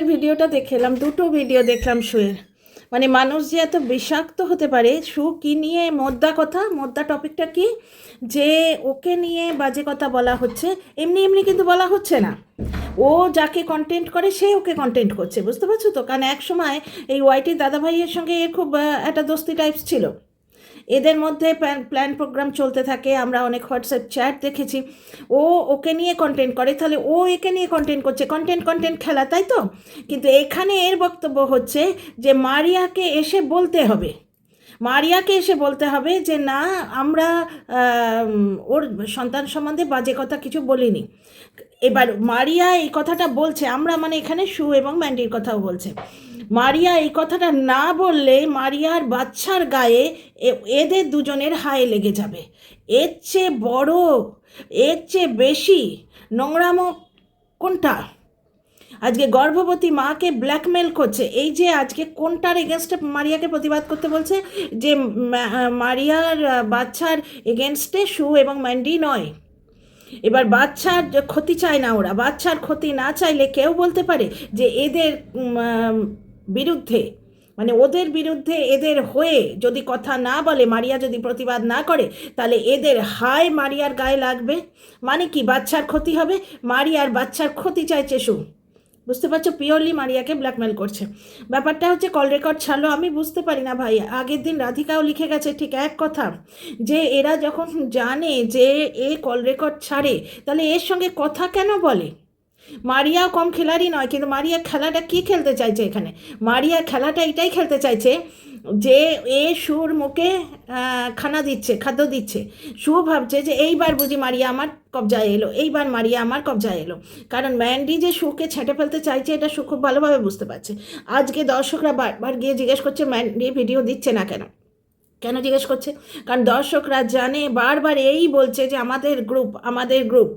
শুয়ের ভিডিওটা দেখে এলাম দুটো ভিডিও দেখলাম শুয়ের মানে মানুষ যে এত বিষাক্ত হতে পারে, শু কি নিয়ে মোদ্দা কথা? মোদ্দা টপিকটা কি? যে ওকে নিয়ে বাজে কথা বলা হচ্ছে, এমনি এমনি কিন্তু বলা হচ্ছে না। ও যাকে কন্টেন্ট করে, সে ওকে কন্টেন্ট করছে, বুঝতে পারছ তো? কারণ এক সময় এই ওয়াইটি দাদাভাইয়ের সঙ্গে এর খুব একটা দোস্তি টাইপস ছিল। এদের মধ্যে প্ল্যান প্রোগ্রাম চলতে থাকে। আমরা অনেক হোয়াটসঅ্যাপ চ্যাট দেখেছি। ও ওকে নিয়ে কন্টেন্ট করে। তাহলে ও একে নিয়ে কন্টেন্ট করছে। কন্টেন্ট কন্টেন্ট খেলা, তাই তো? কিন্তু এখানে এর বক্তব্য হচ্ছে যে মারিয়াকে এসে বলতে হবে। মারিয়াকে এসে বলতে হবে যে, না, আমরা ওর সন্তান সম্বন্ধে বাজে কথা কিছু বলিনি। এবার মারিয়া এই কথাটা বলছে। আমরা মানে এখানে সু এবং ম্যান্ডির কথাও বলছে। মারিয়া এই কথাটা না বললে মারিয়ার বাচ্চার গায়ে এদের দুজনের হায় লেগে যাবে। এর চেয়ে বড়, এর চেয়ে বেশি নোংরামো কোনটা? আজকে গর্ভবতী মাকে ব্ল্যাকমেল করছে। এই যে আজকে কোনটার এগেনস্টে মারিয়াকে প্রতিবাদ করতে বলছে? যে মারিয়ার বাচ্চার এগেনস্টে সু এবং ম্যান্ডি নয়। এবার বাচ্চার ক্ষতি চায় না ওরা। বাচ্চার ক্ষতি না চাইলে কেউ বলতে পারে যে এদের বিরুদ্ধে মানে ওদের বিরুদ্ধে এদের হয়ে যদি কথা না বলে, মারিয়া যদি প্রতিবাদ না করে, তাহলে এদের হায় মারিয়ার গায়ে লাগবে। মানে কি, বাচ্চার ক্ষতি হবে? মারিয়ার বাচ্চার ক্ষতি চাইছে সু। বুঝতে পারছ? পিওরলি মারিয়াকে ব্ল্যাকমেল করছে। ব্যাপারটা হচ্ছে, কল রেকর্ড ছাড়লো, আমি বুঝতে পারি না ভাই। আগের দিন রাধিকাও লিখে গেছে, ঠিক এক কথা, যে এরা যখন জানে যে এ কল রেকর্ড ছাড়ে, তাহলে এর সঙ্গে কথা কেন বলে? মারিয়াও কম খেলারই নয়, কিন্তু মারিয়া খেলাটা কি খেলতে চাইছে এখানে? মারিয়া খেলাটা এটাই খেলতে চাইছে যে এ সুর মুখে খানা দিচ্ছে, খাদ্য দিচ্ছে। সু ভাবছে যে এইবার বুঝি মারিয়া আমার কবজায় এলো, এইবার মারিয়া আমার কবজায় এলো। কারণ ম্যান্ডি যে সুকে ছেঁটে ফেলতে চাইছে, এটা সু খুব ভালোভাবে বুঝতে পারছে। আজকে দর্শকরা বারবার গিয়ে জিজ্ঞেস করছে, ম্যান্ডি ভিডিও দিচ্ছে না কেন? কেন জিজ্ঞেস করছে? কারণ দর্শকরা জানে, বারবার এই বলছে যে আমাদের গ্রুপ আমাদের গ্রুপ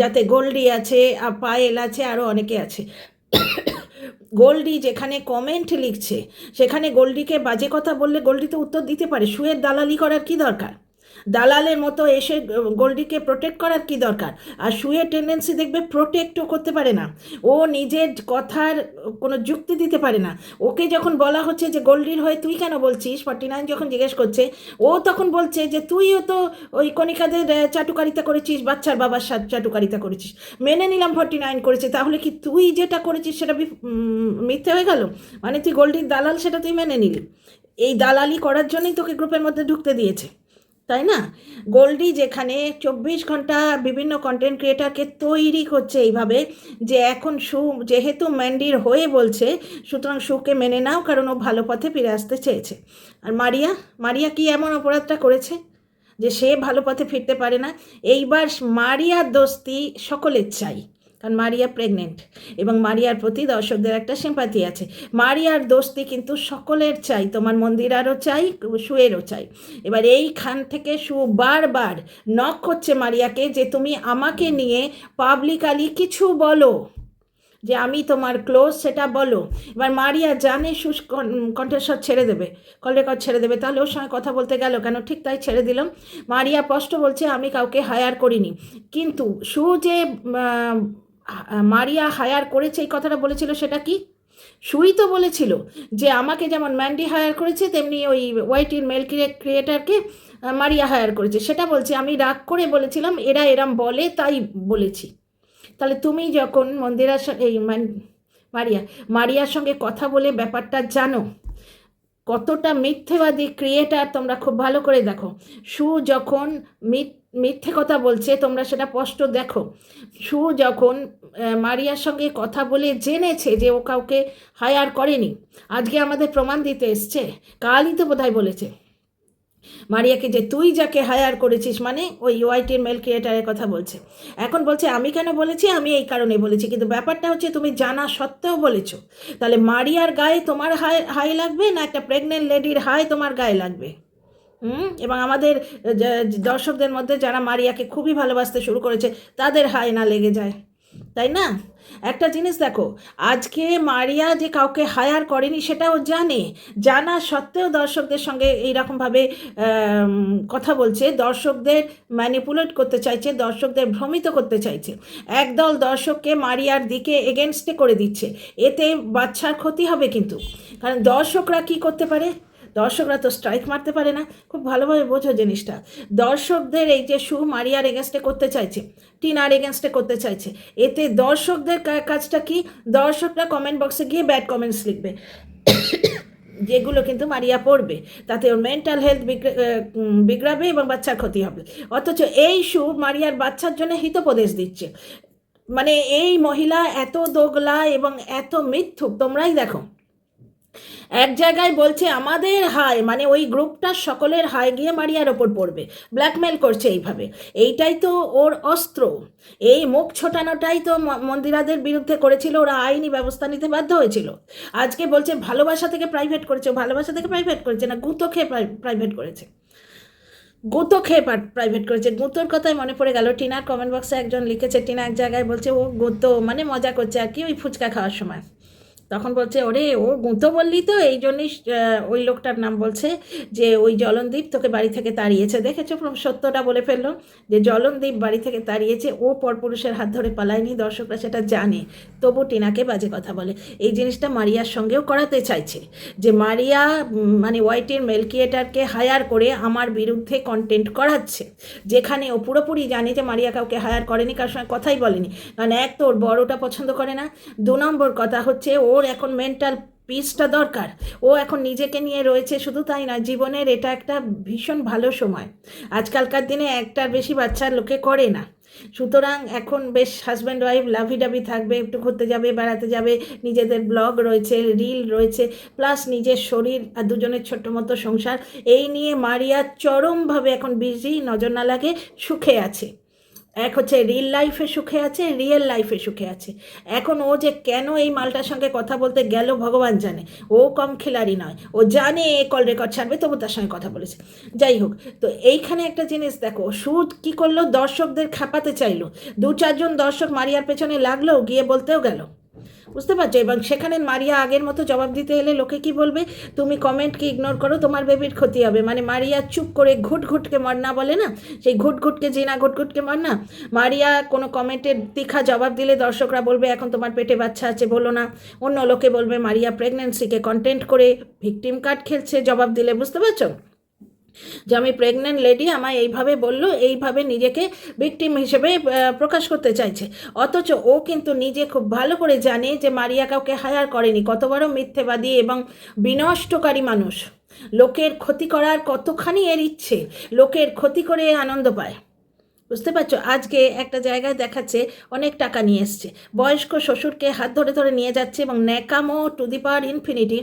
যাতে গোল্ডি আছে পায়েল আছে আরও অনেকে আছে। গোল্ডি যেখানে কমেন্ট লিখছে, সেখানে গোল্ডিকে বাজে কথা বললে গোল্ডি তো উত্তর দিতে পারে। শুয়ের দালালি করার কি দরকার? দালালের মতো এসে গোল্ডিকে প্রোটেক্ট করার কি দরকার? আর শুয়ের টেন্ডেন্সি দেখবে প্রোটেক্টও করতে পারে না। ও নিজের কথার কোনো যুক্তি দিতে পারে না। ওকে যখন বলা হচ্ছে যে, গোল্ডির হয়ে তুই কেন বলছিস? ফর্টি নাইন যখন জিজ্ঞেস করছে, ও তখন বলছে যে, তুইও তো ওই কণিকাদের চাটুকারিতা করেছিস, বাচ্চার বাবার সাথে চাটুকারিতা করেছিস। মেনে নিলাম ফর্টি নাইন করেছে। তাহলে কি তুই যেটা করেছিস সেটা মিথ্যে হয়ে গেল? মানে তুই গোল্ডির দালাল সেটা তুই মেনে নিলি। এই দালালি করার জন্যই তোকে গ্রুপের মধ্যে ঢুকতে দিয়েছে। তাই না? গোল্ডি যেখানে চব্বিশ ঘণ্টা বিভিন্ন কন্টেন্ট ক্রিয়েটারকে তৈরি করছে এইভাবে যে এখন সু, যেহেতু ম্যান্ডির হয়ে বলছে, সুতরাং সুকে মেনে নাও কারণ ও ভালো পথে ফিরে আসতে চেয়েছে। আর মারিয়া মারিয়া কি এমন অপরাধটা করেছে যে সে ভালো পথে ফিরতে পারে না? এইবার মারিয়ার দোস্তি সকলের চাই। কারণ মারিয়া প্রেগনেন্ট এবং মারিয়ার প্রতি দর্শকদের একটা সিম্পাতি আছে। মারিয়ার দোস্তি কিন্তু সকলের চাই, তোমার মন্দিরারও চাই সুয়েরও চাই। এবার এইখান থেকে সু বারবার নক করছে মারিয়াকে যে, তুমি আমাকে নিয়ে পাবলিকালি কিছু বলো, যে আমি তোমার ক্লোজ সেটা বলো। এবার মারিয়া জানে সুস কণ্ঠস্বর ছেড়ে দেবে, কল রেকর্ড ছেড়ে দেবে। তাহলে ওর সঙ্গে কথা বলতে গেল কেন? ঠিক তাই ছেড়ে দিলাম। মারিয়া স্পষ্ট বলছে, আমি কাউকে হায়ার করিনি। কিন্তু সু যে মারিয়া হায়ার করেছে, এই কথাটা বলেছিল সেটা কি? সুই তো বলেছিল যে আমাকে যেমন ম্যান্ডি হায়ার করেছে, তেমনি ওই ওয়াইটির মেল ক্রিয়েটারকে মারিয়া হায়ার করেছে। সেটা বলছে, আমি রাগ করে বলেছিলাম, এরা এরম বলে, তাই বলেছি। তাহলে তুমি যখন মন্দিরার এই মারিয়া, মারিয়ার সঙ্গে কথা বলে ব্যাপারটা জানো। কতটা মিথ্যেবাদী ক্রিয়েটার তোমরা খুব ভালো করে দেখো। সু যখন মিথ- মিথ্যে কথা বলছে, তোমরা সেটা স্পষ্ট দেখো। সু যখন মারিয়ার সঙ্গে কথা বলে জেনেছে যে ও কাউকে হায়ার করেনি, আজকে আমাদের প্রমাণ দিতে এসছে, কালই তো বোধহয় বলেছে। মারিয়াকে যে তুই যাকে হায়ার করেছিস মানে ওই ওয়াইটির মেল ক্রিয়েটারের কথা বলছে। এখন বলছে, আমি কেন বলেছি? আমি এই কারণে বলেছি, কিন্তু ব্যাপারটা হচ্ছে তুমি জানা সত্ত্বেও বলেছ। তাহলে মারিয়ার গায়ে তোমার হাই হাই লাগবে না একটা প্রেগনেন্ট লেডির হাই তোমার গায়ে লাগবে? হুম? এবং আমাদের দর্শকদের মধ্যে যারা মারিয়াকে খুবই ভালোবাসতে শুরু করেছে, তাদের হাই না লেগে যায়। তাই না? একটা জিনিস দেখো, আজকে মারিয়া যে কাউকে হায়ার করেনি সেটাও জানে। জানা সত্ত্বেও দর্শকদের সঙ্গে এইরকমভাবে কথা বলছে, দর্শকদের ম্যানিপুলেট করতে চাইছে, দর্শকদের ভ্রমিত করতে চাইছে। একদল দর্শককে মারিয়ার দিকে এগেনস্টে করে দিচ্ছে। এতে বাচ্চার ক্ষতি হবে কিন্তু। কারণ দর্শকরা কি করতে পারে? দর্শকরা তো স্ট্রাইক মারতে পারে না। খুব ভালোভাবে বোঝো জিনিসটা। দর্শকদের এই যে শু মারিয়ার এগেনস্টে করতে চাইছে, টিনার এগেনস্টে করতে চাইছে, এতে দর্শকদের কাজটা কি? দর্শকরা কমেন্ট বক্সে গিয়ে ব্যাড কমেন্টস লিখবে। যেগুলো কিন্তু মারিয়া পড়বে। তাতে ওর মেন্টাল হেলথ বিগড়াবে এবং বাচ্চার ক্ষতি হবে। অথচ এই শু মারিয়ার বাচ্চার জন্য হিতোপদেশ দিচ্ছে। মানে এই মহিলা এত দোগলা এবং এত মিথ্যুক, তোমরাই দেখো। এক জায়গায় বলছে, আমাদের হাই মানে ওই গ্রুপটা সকলের হাই গিয়ে মারিয়ার ওপর পড়বে। ব্ল্যাকমেল করছে এইভাবে। এইটাই তো ওর অস্ত্র। এই মুখ ছোটানোটাই তো মন্দিরাদের বিরুদ্ধে করেছিল। ওরা আইনি ব্যবস্থা নিতে বাধ্য হয়েছিল। আজকে বলছে, ভালোবাসা থেকে প্রাইভেট করেছে। ভালোবাসা থেকে প্রাইভেট করেছে না, গুঁতো খেয়ে প্রাইভেট করেছে। গুঁতো খেয়ে প্রাইভেট করেছে। গুঁতোর কথাই মনে পড়ে গেল। টিনার কমেন্ট বক্সে একজন লিখেছে, টিনা এক জায়গায় বলছে, ও গুঁতো মানে মজা করছে আর কি ওই ফুচকা খাওয়ার সময়। তখন বলছে, ওরে, ও গুঁতো বললি তো, এই জন্যই ওই লোকটার নাম বলছে যে, ওই জলনদীপ তোকে বাড়ি থেকে তাড়িয়েছে। দেখেছ? সত্যটা বলে ফেলল যে, জলনদীপ বাড়ি থেকে তাড়িয়েছে, ও পরপুরুষের হাত ধরে পালায়নি, দর্শকরা সেটা জানে। তবু টিনাকে বাজে কথা বলে। এই জিনিসটা মারিয়ার সঙ্গেও করাতে চাইছে যে, মারিয়া মানে ওয়াইটির মেলকিয়েটারকে হায়ার করে আমার বিরুদ্ধে কন্টেন্ট করাচ্ছে। যেখানে ও পুরোপুরি জানে যে, মারিয়া কাউকে হায়ার করেনি, কার সঙ্গে কথাই বলেনি। কারণ এক তো ওর বড়টা পছন্দ করে না, দু নম্বর কথা হচ্ছে ওর এখন মেন্টাল পিসটা দরকার। ও এখন নিজেকে নিয়ে রয়েছে, শুধু তাই না জীবনের এটা একটা ভীষণ ভালো সময়। আজকালকার দিনে একটার বেশি বাচ্চার লোকে করে না। সুতরাং এখন বেশ হাজব্যান্ড ওয়াইফ লাভি ডাভি থাকবে, একটু ঘুরতে যাবে, বেড়াতে যাবে, নিজেদের ব্লগ রয়েছে রিল রয়েছে প্লাস নিজের শরীর আর দুজনের ছোট্ট মতো সংসার। এই নিয়ে মারিয়া চরমভাবে এখন বিজি নজর না লাগে সুখে আছে। এক হচ্ছে রিল লাইফে সুখে আছে রিয়েল লাইফে সুখে আছে। এখন ও যে কেন এই মালটার সঙ্গে কথা বলতে গেল ভগবান জানে। ও কম খেলারি নয়। ও জানে এ কল রেকর্ড ছাড়বে, তবু তার সঙ্গে কথা বলেছে। যাই হোক, তো এইখানে একটা জিনিস দেখো, সুদ কি করল? দর্শকদের খাপাতে চাইলো। দু চারজন দর্শক মারিয়ার পেছনে লাগল, গিয়ে বলতেও গেল। বুঝতে পারছ? এবং সেখানে মারিয়া আগের মতো জবাব দিতে এলে লোকে কি বলবে? তুমি কমেন্টকে ইগনোর করো, তোমার বেবির ক্ষতি হবে। মানে মারিয়া চুপ করে ঘুট ঘুটকে মর না বলে না? সেই ঘুট ঘুটকে যে না ঘুট ঘুটকে মর না মারিয়া কোনো কমেন্টের তীখা জবাব দিলে দর্শকরা বলবে, এখন তোমার পেটে বাচ্চা আছে, বলো না। অন্য লোকে বলবে, মারিয়া প্রেগনেন্সিকে কন্টেন্ট করে ভিকটিম কার্ড খেলছে, জবাব দিলে, বুঝতে পারছ? যে আমি প্রেগনেন্ট লেডি আমায় এইভাবে বলল, এইভাবে নিজেকে ভিকটিম হিসেবে প্রকাশ করতে চাইছে। অথচ ও কিন্তু নিজে খুব ভালো করে জানে যে মারিয়া কাউকে হায়ার করেনি। কত বড় মিথ্যেবাদী এবং বিনষ্টকারী মানুষ। লোকের ক্ষতি করার কতখানি এর ইচ্ছে, লোকের ক্ষতি করে আনন্দ পায়। বুঝতে পারছ? আজকে একটা জায়গায় দেখাচ্ছে অনেক টাকা নিয়ে এসছে। বয়স্ক শ্বশুরকে হাত ধরে ধরে নিয়ে যাচ্ছে এবং ন্যাকামো টু দি পাওয়ার ইনফিনিটি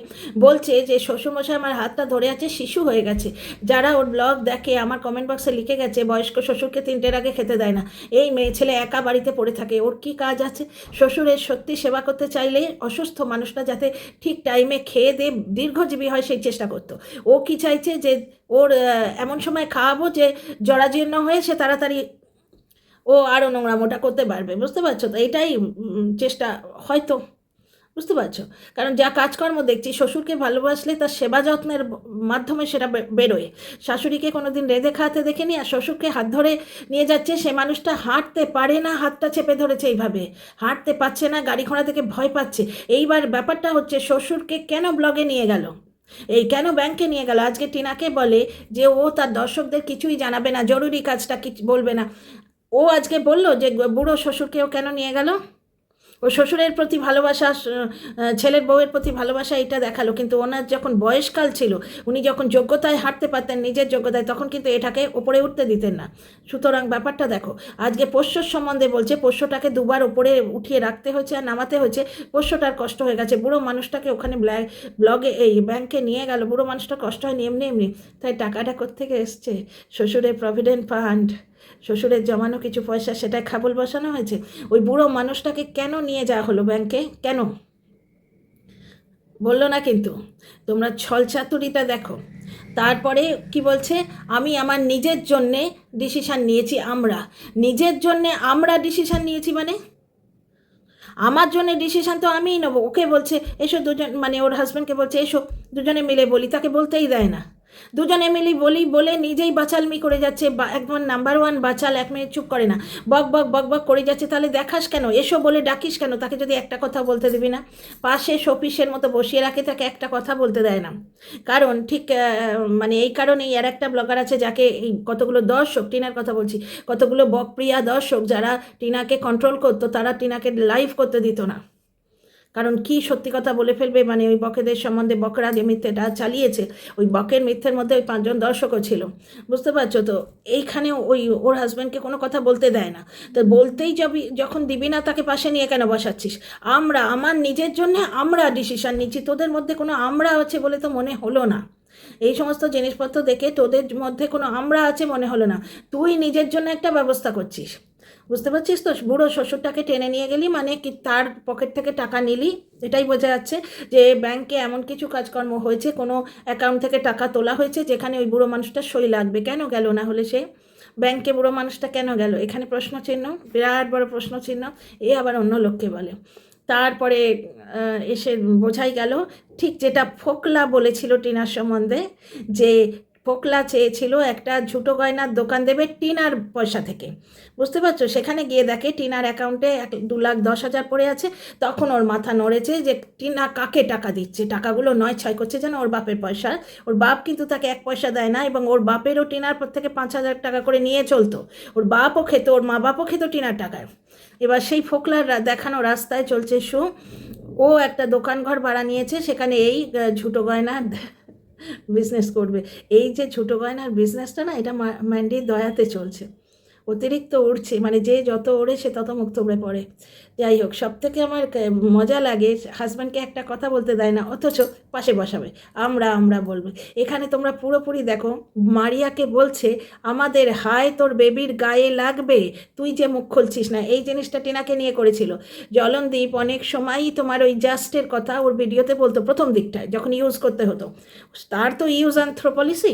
বলছে যে, শ্বশুরমশাই আমার হাতটা ধরে আছে, শিশু হয়ে গেছে। যারা ওর ব্লগ দেখে আমার কমেন্ট বক্সে লিখে গেছে, বয়স্ক শ্বশুরকে তিনটের আগে খেতে দেয় না। এই মেয়ে ছেলে একা বাড়িতে পড়ে থাকে, ওর কি কাজ আছে? শ্বশুরের সত্যি সেবা করতে চাইলে অসুস্থ মানুষটা যাতে ঠিক টাইমে খেয়ে দিয়ে দীর্ঘজীবী হয় সেই চেষ্টা করতো। ও কি চাইছে যে, ওর এমন সময় খাওয়াবো যে, জরাজীর্ণ হয়ে সে তাড়াতাড়ি ও আরও নোংরা মোটা করতে পারবে, বুঝতে পারছ? তো এটাই চেষ্টা, হয়তো, বুঝতে পারছ? কারণ যা কাজকর্ম দেখছি, শ্বশুরকে ভালোবাসলে তার সেবা যত্নের মাধ্যমে সেটা বেরোয়। শাশুড়িকে কোনো দিন রেঁধে খাওয়াতে দেখিনি আর শ্বশুরকে হাত ধরে নিয়ে যাচ্ছে, সে মানুষটা হাঁটতে পারে না, হাতটা চেপে ধরেছে এইভাবে। হাঁটতে পারছে না, গাড়ি ঘোড়া থেকে ভয় পাচ্ছে। এইবার ব্যাপারটা হচ্ছে, শ্বশুরকে কেন ব্লগে নিয়ে গেল? এই কেন ব্যাংকে নিয়ে গেল? আজকে টিনাকে বলে যে, ও তার দর্শকদের কিছুই জানাবে না, জরুরি কাজটা কিছু বলবে না। ও আজকে বলল যে বুড়ো শ্বশুরকেও কেন নিয়ে গেল? ও শ্বশুরের প্রতি ভালোবাসা ছেলের বউয়ের প্রতি ভালোবাসা এটা দেখাল, কিন্তু ওনার যখন বয়সকাল ছিল, উনি যখন যোগ্যতায় হাঁটতে পারতেন, নিজের যোগ্যতায়, তখন কিন্তু এটাকে ওপরে উঠতে দিতেন না। সুতরাং ব্যাপারটা দেখো, আজকে পোষ্যর সম্বন্ধে বলছে, পোষ্যটাকে দুবার ওপরে উঠিয়ে রাখতে হয়েছে আর নামাতে হয়েছে। পোষ্যটার কষ্ট হয়ে গেছে। বুড়ো মানুষটাকে ওখানে ব্লগে এই ব্যাংকে নিয়ে গেল। বুড়ো মানুষটা কষ্ট হয়নি, এমনি এমনি। তাই টাকাটা কোত্থেকে এসছে? শ্বশুরের প্রভিডেন্ট ফান্ড শ্বশুরের জমানো কিছু পয়সা সেটাই খাবল বসানো হয়েছে? ওই বুড়ো মানুষটাকে কেন নিয়ে যাওয়া হলো ব্যাংকে? কেন? বলল না কিন্তু। তোমরা ছল ছলচাতুরিটা দেখো। তারপরে কি বলছে? আমি আমার নিজের জন্যে ডিসিশান নিয়েছি আমরা। নিজের জন্যে আমরা ডিসিশান নিয়েছি মানে? আমার জন্য ডিসিশান তো আমিই নেব। ওকে বলছে, এসো দুজন মানে ওর হাজব্যান্ডকে বলছে, এসো দুজনে মিলে বলি। তাকে বলতেই দেয় না। দুজনে মিলি বলি বলে নিজেই বাচালমি করে যাচ্ছে একদম নাম্বার ওয়ান বাচাল এক মিনিট চুপ করে না। বক বক বক বক করে যাচ্ছে, তাহলে দেখাস কেন? এসো বলে ডাকিস কেন? তাকে যদি একটা কথা বলতে দিবি না? পাশে শোপিসের মতো বসিয়ে রাখে, তাকে একটা কথা বলতে দেয় না। কারণ ঠিক মানে এই কারণেই আর একটা ব্লগার আছে যাকে এই কতগুলো দর্শক, টিনার কথা বলছি, কতগুলো বকপ্রিয়া দর্শক যারা টিনাকে কন্ট্রোল করতো, তারা টিনাকে লাইভ করতে দিত না। কারণ কি সত্যি কথা বলে ফেলবে? মানে ওই বকেদের সম্বন্ধে বকরা যে মিথ্যেটা চালিয়েছে, ওই বকের মিথ্যের মধ্যে ওই পাঁচজন দর্শকও ছিল। বুঝতে পারছ তো? এইখানে ওই ওর হাজব্যান্ডকে কোনো কথা বলতে দেয় না। তো বলতেই যাবি, যখন দিবি না তাকে পাশে নিয়ে কেন বসাচ্ছিস? আমরা, আমার নিজের জন্য আমরা ডিসিশন নিচ্ছি, তোদের মধ্যে কোনো আমরা আছে বলে তো মনে হলো না। এই সমস্ত জিনিসপত্র দেখে তোদের মধ্যে কোনো আমরা আছে মনে হলো না। তুই নিজের জন্য একটা ব্যবস্থা করছিস। বুঝতে পারছিস তো? বুড়ো শ্বশুরটাকে টেনে নিয়ে গেলি মানে কি তার পকেট থেকে টাকা নিলি? এটাই বোঝা যাচ্ছে যে ব্যাংকে এমন কিছু কাজকর্ম হয়েছে, কোনো অ্যাকাউন্ট থেকে টাকা তোলা হয়েছে যেখানে ওই বুড়ো মানুষটার সই লাগবে। কেন গেল না হলে সে? ব্যাংকে বুড়ো মানুষটা কেন গেল? এখানে প্রশ্ন চিহ্ন বিরাট বড় প্রশ্ন চিহ্ন এ আবার অন্য লোককে বলে। তারপরে এসে বোঝাই গেল, ঠিক যেটা ফোকলা বলেছিল টিনার সম্বন্ধে যে ফোকলা চেয়েছিল একটা ঝুটো গয়নার দোকান দেবে টিনার পয়সা থেকে। বুঝতে পারছ? সেখানে গিয়ে দেখে টিনার অ্যাকাউন্টে এক দু লাখ দশ হাজার পড়ে আছে। তখন ওর মাথা নড়েছে যে টিনা কাকে টাকা দিচ্ছে? টাকাগুলো নয় ছয় করছে যেন ওর বাপের পয়সা। ওর বাপ কিন্তু তাকে এক পয়সা দেয় না এবং ওর বাপেরও টিনার পর থেকে পাঁচ হাজার টাকা করে নিয়ে চলতো। ওর বাপও খেত, ওর মা বাপও খেত টিনার টাকায়। এবার সেই ফোকলার দেখানো রাস্তায় চলছে শু। ও একটা দোকান ঘর ভাড়া নিয়েছে। সেখানে এই ঝুটো গয়নার বিজনেস করবে। এই যে ছোটো গয়নার বিজনেসটা না এটা ম্যান্ডির দয়াতে চলছে। অতিরিক্ত উড়ছে মানে যে যত ওড়ে সে তত মুখ থুবড়ে পড়ে। যাই হোক সব থেকে আমার মজা লাগে, হাজব্যান্ডকে একটা কথা বলতে দেয় না, অথচ পাশে বসাবে। আমরা আমরা বলবে। এখানে তোমরা পুরোপুরি দেখো, মারিয়াকে বলছে, আমাদের হায়, তোর বেবির গায়ে লাগবে? তুই যে মুখ খুলছিস না। এই জিনিসটা টিনাকে নিয়ে করেছিল। জলনদীপ অনেক সময়ই তোমার ওই জাস্টের কথা ওর ভিডিওতে বলতো প্রথম দিকটায়, যখন ইউজ করতে হতো। তার তো ইউজ অ্যান্থ্রোপলিসি।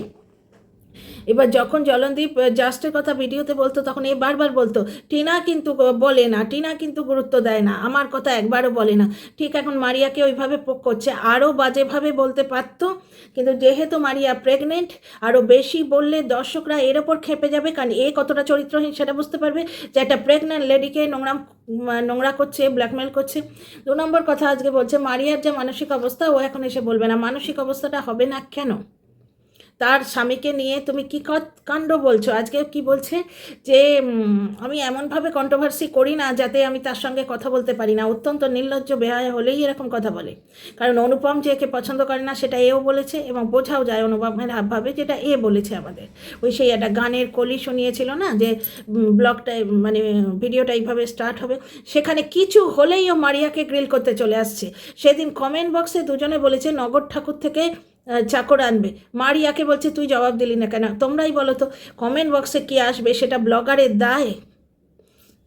এবার যখন জলনদীপ জাস্টের কথা ভিডিওতে বলতো, তখন এ বারবার বলতো, টিনা কিন্তু বলে না, টিনা কিন্তু গুরুত্ব দেয় না, আমার কথা একবারও বলে না। ঠিক এখন মারিয়াকে ওইভাবে পোক করছে, আরও বাজেভাবে বলতে পারতো, কিন্তু যেহেতু মারিয়া প্রেগনেন্ট আরও বেশি বললে দর্শকরা এর ওপর খেপে যাবে, কারণ এ কতটা চরিত্রহীন সেটা বুঝতে পারবে যে একটা প্রেগনেন্ট লেডিকে নোংরা নোংরা করছে ব্ল্যাকমেল করছে। দু নম্বর কথা আজকে বলছে, মারিয়ার যে মানসিক অবস্থা, ও এখন এসে বলবে না। মানসিক অবস্থাটা হবে না কেন? তার স্বামীকে নিয়ে তুমি কি কাণ্ড বলছো? আজকে কি বলছে যে আমি এমনভাবে কন্ট্রোভার্সি করি না যাতে আমি তার সঙ্গে কথা বলতে পারি না। অত্যন্ত নির্লজ্জ বেহায় হলেই এরকম কথা বলে। কারণ অনুপম যে একে পছন্দ করে না, সেটা এও বলেছে এবং বোঝাও যায় অনুপমের হাবভাবে যেটা এ বলেছে আমাদের। ওই সেই একটা গানের কলি শুনিয়েছিল না যে ব্লগটা মানে ভিডিওটা এইভাবে স্টার্ট হবে। সেখানে কিছু হলেই ও মারিয়াকে গ্রিল করতে চলে আসছে। সেদিন কমেন্ট বক্সে দুজনে বলেছে, নগর ঠাকুর থেকে চাকর আনবে। মারিয়াকে বলছে, তুই জবাব দিলি না কেন? তোমরাই বলো তো কমেন্ট বক্সে কি আসবে? সেটা ব্লগারের দায়?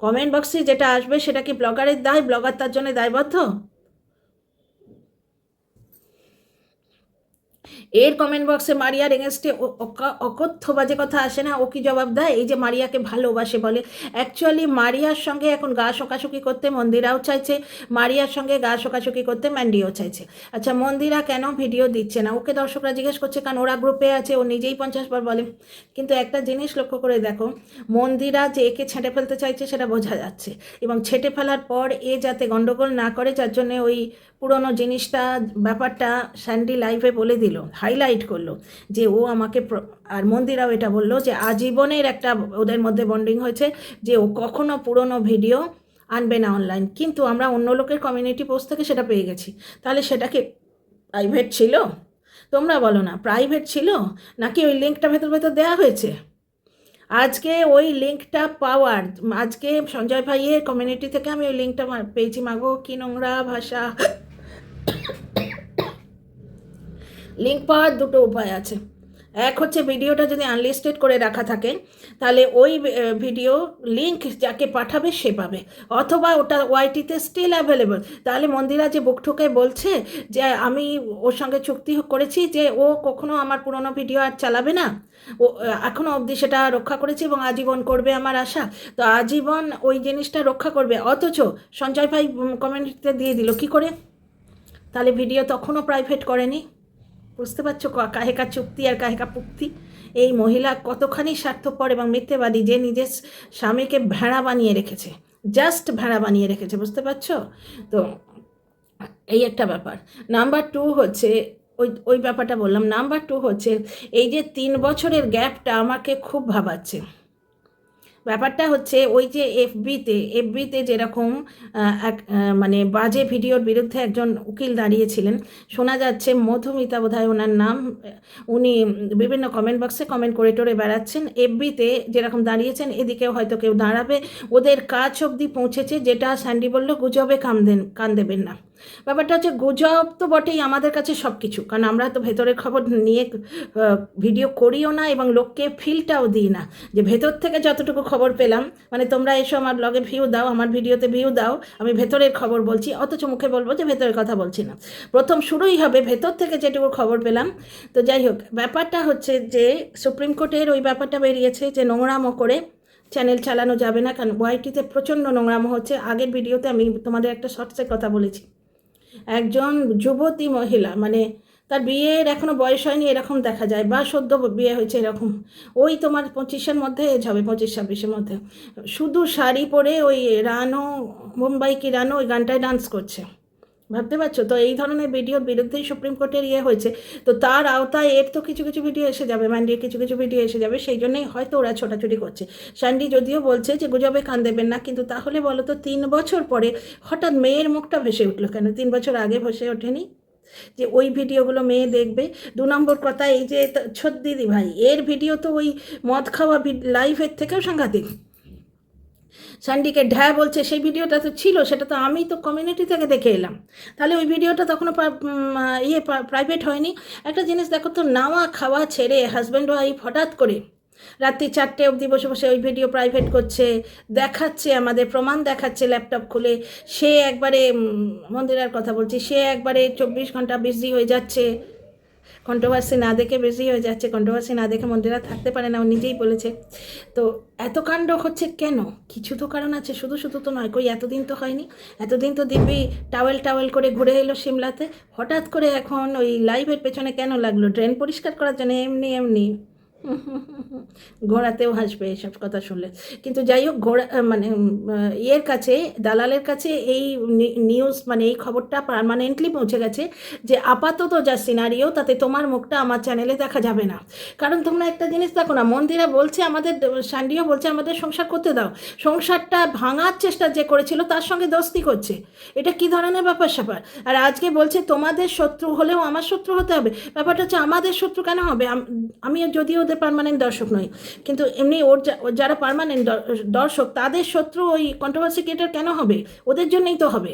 কমেন্ট বক্সে যেটা আসবে, সেটা কি ব্লগারের দায়? ব্লগার তার জন্য দায়বদ্ধ? এর কমেন্ট বক্সে মারিয়ার এগেনস্টে অকথ্য বাজে কথা আসে না, ও কি জবাব দেয়? এই যে মারিয়াকে ভালোবাসে বলে। অ্যাকচুয়ালি মারিয়ার সঙ্গে এখন গা শোকাশুকি করতে মন্দিরাও চাইছে, মারিয়ার সঙ্গে গা শোকাশুকি করতে ম্যান্ডিও চাইছে। আচ্ছা মন্দিরা কেন ভিডিও দিচ্ছে না? ওকে দর্শকরা জিজ্ঞেস করছে, কারণ ওরা গ্রুপে আছে, ও নিজেই পঞ্চাশ বার বলে। কিন্তু একটা জিনিস লক্ষ্য করে দেখো, মন্দিরা যে একে ছেঁটে ফেলতে চাইছে, সেটা বোঝা যাচ্ছে। এবং ছেঁটে ফেলার পর এ যাতে গন্ডগোল না করে, যার জন্য ওই পুরনো জিনিসটা, ব্যাপারটা স্যান্ডি লাইভে বলে দিল। হাইলাইট করল যে ও আমাকে আর মন্দিরাও এটা বলল যে আজীবনের একটা ওদের মধ্যে বন্ডিং হয়েছে যে ও কখনো পুরনো ভিডিও আনবে না অনলাইন কিন্তু আমরা অন্য লোকের কমিউনিটি পোস্ট থেকে সেটা পেয়ে গেছি। তাহলে সেটাকে প্রাইভেট ছিল? তোমরা বলো না প্রাইভেট ছিল? নাকি ওই লিঙ্কটা ভেতর ভেতর দেওয়া হয়েছে? আজকে ওই লিঙ্কটা পাওয়ার, আজকে সঞ্জয় ভাইয়ের কমিউনিটি থেকে আমি ওই লিঙ্কটা পেয়েছি মাগো, কি নোংরা ভাষা। লিঙ্ক পাওয়ার দুটো উপায় আছে। এক হচ্ছে ভিডিওটা যদি আনলিস্টেড করে রাখা থাকে, তাহলে ওই ভিডিও লিঙ্ক যাকে পাঠাবে সে পাবে। অথবা ওটা ওয়াইটিতে স্টিল অ্যাভেলেবল তাহলে মন্দিরা যে বুক ঠুকে বলছে যে, আমি ওর সঙ্গে চুক্তি করেছি যে ও কখনো আমার পুরনো ভিডিও আর চালাবে না। ও এখনও অবধি সেটা রক্ষা করেছে এবং আজীবন করবে আমার আশা। তো আজীবন ওই জিনিসটা রক্ষা করবে। অথচ সঞ্জয় ভাই কমেন্টে দিয়ে দিল। কি করে? তাহলে ভিডিও তখনও প্রাইভেট করেনি। বুঝতে পারছ ক- কাহেকা চুক্তি আর কাহেকা পুক্তি? এই মহিলা কতখানি স্বার্থপর এবং মিথ্যেবাদী যে নিজের স্বামীকে ভেড়া বানিয়ে রেখেছে জাস্ট ভেড়া বানিয়ে রেখেছে, বুঝতে পারছ? তো এই একটা ব্যাপার। নাম্বার টু হচ্ছে, ওই ওই ব্যাপারটা বললাম নাম্বার টু হচ্ছে, এই যে তিন বছরের গ্যাপটা আমাকে খুব ভাবাচ্ছে। ব্যাপারটা হচ্ছে ওই যে এফবিতে এফবিতে যেরকম এক মানে বাজে ভিডিওর বিরুদ্ধে একজন উকিল দাঁড়িয়েছিলেন, শোনা যাচ্ছে মধুমিতা বোধহয় ওনার নাম, উনি বিভিন্ন কমেন্ট বক্সে কমেন্ট করে টোরে বেড়াচ্ছেন, এফবিতে যেরকম দাঁড়িয়েছেন, এদিকেও হয়তো কেউ দাঁড়াবে, ওদের কাজ অবধি পৌঁছেছে, যেটা স্যান্ডি বলল, গুজবে কান দেন, কান দেবেন না। ব্যাপারটা হচ্ছে গুজব তো বটেই আমাদের কাছে সব কিছু কারণ আমরা তো ভেতরের খবর নিয়ে ভিডিও করিও না এবং লোককে ফিলটাও দিই না। যে ভেতর থেকে যতটুকু খবর পেলাম মানে তোমরা এসো আমার ব্লগে ভিউ দাও, আমার ভিডিওতে ভিউ দাও, আমি ভেতরের খবর বলছি, অথচ মুখে বলব যে ভেতরের কথা বলছি না। প্রথম শুরুই হবে ভেতর থেকে যেটুকু খবর পেলাম। তো যাই হোক, ব্যাপারটা হচ্ছে যে সুপ্রিম কোর্টের ওই ব্যাপারটা বেরিয়েছে যে নোংরামো করে চ্যানেল চালানো যাবে না। কারণ ওয়াইটিতে প্রচণ্ড নোংরামো হচ্ছে। আগের ভিডিওতে আমি তোমাদের একটা শর্টসের কথা বলেছি। একজন যুবতী মহিলা মানে তার বিয়ের এখনও বয়স হয়নি, এরকম দেখা যায়, বা সদ্য বিয়ে হয়েছে এরকম, ওই তোমার পঁচিশের মধ্যে এজ হবে পঁচিশ ছাব্বিশের মধ্যে। শুধু শাড়ি পরে ওই রানো, মুম্বাই কি রানো, ওই গানটায় ডান্স করছে। ভাবতে পারছ? তো এই ধরনের ভিডিওর বিরুদ্ধেই সুপ্রিম কোর্টের ইয়ে হয়েছে। তো তার আওতায় এর তো কিছু কিছু ভিডিও এসে যাবে ম্যান্ডির কিছু কিছু ভিডিও এসে যাবে, সেই জন্যই হয়তো ওরা ছোটাছুটি করছে। স্যান্ডি যদিও বলছে যে, গুজবে কান দেবেন না কিন্তু তাহলে বলো তো তিন বছর পরে হঠাৎ মেয়ের মুখটা ভেসে উঠল কেন? তিন বছর আগে ভেসে ওঠেনি? যে ওই ভিডিওগুলো মেয়ে দেখবে। দু নম্বর কথা, এই যে ছোট দিদি ভাই, এর ভিডিও তো ওই মদ খাওয়া লাইফের থেকেও সাংঘাতিক। স্যান্ডিকে ঢ্যা বলছে, সেই ভিডিওটা তো ছিল, সেটা তো আমি তো কমিউনিটি থেকে দেখে এলাম। তাহলে ওই ভিডিওটা তখনও ইয়ে প্রাইভেট হয়নি। একটা জিনিস দেখো তো, নাওয়া খাওয়া ছেড়ে হাজব্যান্ড ওয়াইফ হঠাৎ করে রাত্রি চারটে অবধি বসে বসে ওই ভিডিও প্রাইভেট করছে, দেখাচ্ছে, আমাদের প্রমাণ দেখাচ্ছে ল্যাপটপ খুলে। সে একবারে মন্দিরার কথা বলছি, সে একবারে চব্বিশ ঘণ্টা বিজি হয়ে যাচ্ছে। কন্ট্রোভার্সি না দেখে বেশি হয়ে যাচ্ছে, কন্ট্রোভার্সি না দেখে মন্দিরা থাকতে পারে না, ও নিজেই বলেছে। তো এত কাণ্ড হচ্ছে কেন? কিছু তো কারণ আছে, শুধু শুধু তো নয়, কই এতদিন তো হয়নি। এতদিন তো দিব্যি টাওয়েল টাওয়েল করে ঘুরে এলো সিমলাতে। হঠাৎ করে এখন ওই লাইভের পেছনে কেন লাগল? ড্রেন পরিষ্কার করার জন্য এমনি এমনি ঘোড়াতেও হাসবে এসব কথা শুনলে। কিন্তু যাই হোক, ঘোড়া মানে ইয়ের কাছে, দালালের কাছে এই নিউজ মানে এই খবরটা পারমানেন্টলি পৌঁছে গেছে যে আপাতত যা সিনারিও তাতে তোমার মুখটা আমার চ্যানেলে দেখা যাবে না। কারণ তোমরা একটা জিনিস দেখো না, মন্দিরা বলছে আমাদের, সান্ডিও বলছে আমাদের সংসার করতে দাও। সংসারটা ভাঙার চেষ্টা যে করেছিল, তার সঙ্গে দোস্তি করছে। এটা কি ধরনের ব্যাপার স্যাপার? আর আজকে বলছে তোমাদের শত্রু হলেও আমার শত্রু হতে হবে। ব্যাপারটা হচ্ছে আমাদের শত্রু কেন হবে? আম- যদিও ওদের পার্মানেন্ট দর্শক নয়। কিন্তু এমনি ওর যারা পারমানেন্ট দর্শক, তাদের শত্রু ওই কন্ট্রোভার্সি ক্রিয়েটার কেন হবে? ওদের জন্যই তো হবে।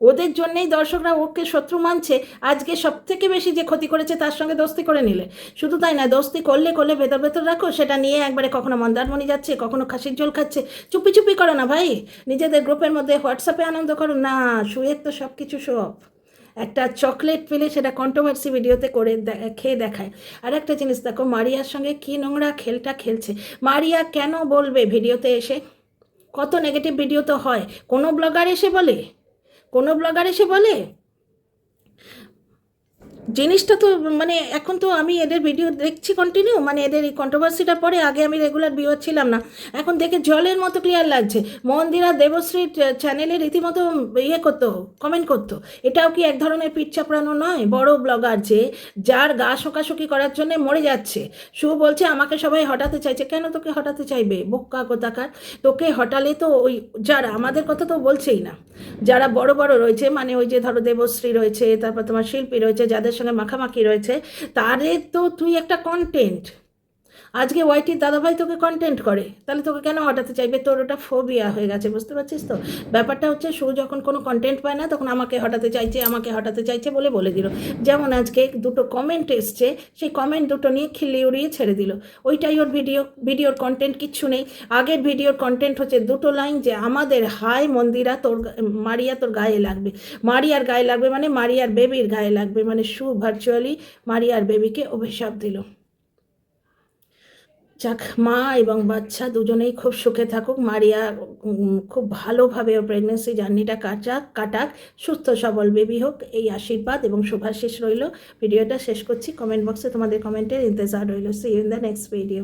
ওদের জন্যেই দর্শকরা ওকে শত্রু মানছে। আজকে সব থেকে বেশি যে ক্ষতি করেছে তার সঙ্গে দোস্তি করে নিলে। শুধু তাই না, দোস্তি করলে করলে ভেতর ভেতর রাখো, সেটা নিয়ে একবারে কখনো মন্দারমণি যাচ্ছে, কখনো খাসির জল খাচ্ছে। চুপি চুপি করো না ভাই। নিজেদের গ্রুপের মধ্যে হোয়াটসঅ্যাপে আনন্দ করো। না শুয়ের তো সব কিছু সব। একটা চকলেট পেলে সেটা কন্ট্রোভার্সি ভিডিওতে করে খেয়ে দেখায়। আর একটা জিনিস দেখো, মারিয়ার সঙ্গে কী নোংরা খেলটা খেলছে। মারিয়া কেন বলবে ভিডিওতে এসে? কত নেগেটিভ ভিডিও তো হয়। কোনো ব্লগার এসে বলে? কোনো ব্লগার এসে বলে? জিনিসটা তো মানে এখন তো আমি এদের ভিডিও দেখছি কন্টিনিউ মানে এদের এই কন্ট্রোভার্সিটার পরে আগে আমি রেগুলার ভিউয়ার ছিলাম না। এখন দেখে জলের মতো ক্লিয়ার লাগছে। মন্দিরা দেবশ্রী চ্যানেলে রীতিমতো ইয়ে করতো কমেন্ট করতো। এটাও কি এক ধরনের পিঠ চাপড়ানো নয়? বড় ব্লগার যে, যার গা শোকাশুকি করার জন্য মরে যাচ্ছে। সু বলছে, আমাকে সবাই হটাতে চাইছে। কেন তোকে হটাতে চাইবে? বোক্কা কোথাকার। তোকে হটালে তো ওই, যারা, আমাদের কথা তো বলছেই না। যারা বড় বড় রয়েছে মানে ওই যে ধরো দেবশ্রী রয়েছে, তারপর তোমার শিল্পী রয়েছে, যাদের সঙ্গে মাখামাখি রয়েছে। তাদের তো তুই একটা কন্টেন্ট আজকে ওয়াইটির দাদাভাই তোকে কন্টেন্ট করে। তাহলে তোকে কেন হটাতে চাইবে? তোর ওটা ফোবিয়া হয়ে গেছে, বুঝতে পারছিস তো? ব্যাপারটা হচ্ছে সু যখন কোনো কন্টেন্ট পায় না, তখন আমাকে হটাতে চাইছে, আমাকে হটাতে চাইছে বলে বলে দিল। যেমন আজকে দুটো কমেন্ট এসছে, সেই কমেন্ট দুটো নিয়ে খিল্লি উড়িয়ে ছেড়ে দিল। ওইটাই ওর ভিডিও ভিডিওর কন্টেন্ট কিচ্ছু নেই। আগের ভিডিওর কন্টেন্ট হচ্ছে দুটো লাইন যে আমাদের হাই মন্দিরা তোর মারিয়া তোর গায়ে লাগবে। মারিয়ার গায়ে লাগবে মানে মারিয়ার বেবির গায়ে লাগবে। মানে সু ভার্চুয়ালি মারিয়ার বেবিকে অভিশাপ দিল। যাক মা এবং বাচ্চা দুজনেই খুব সুখে থাকুক। মারিয়া খুব ভালোভাবে ওর প্রেগনেন্সি জার্নিটা কাটাক কাটাক। সুস্থ, সবল বেবি হোক, এই আশীর্বাদ এবং শুভাশিস রইল। ভিডিওটা শেষ করছি। কমেন্ট বক্সে তোমাদের কমেন্টের ইন্তজার রইল। See in the next video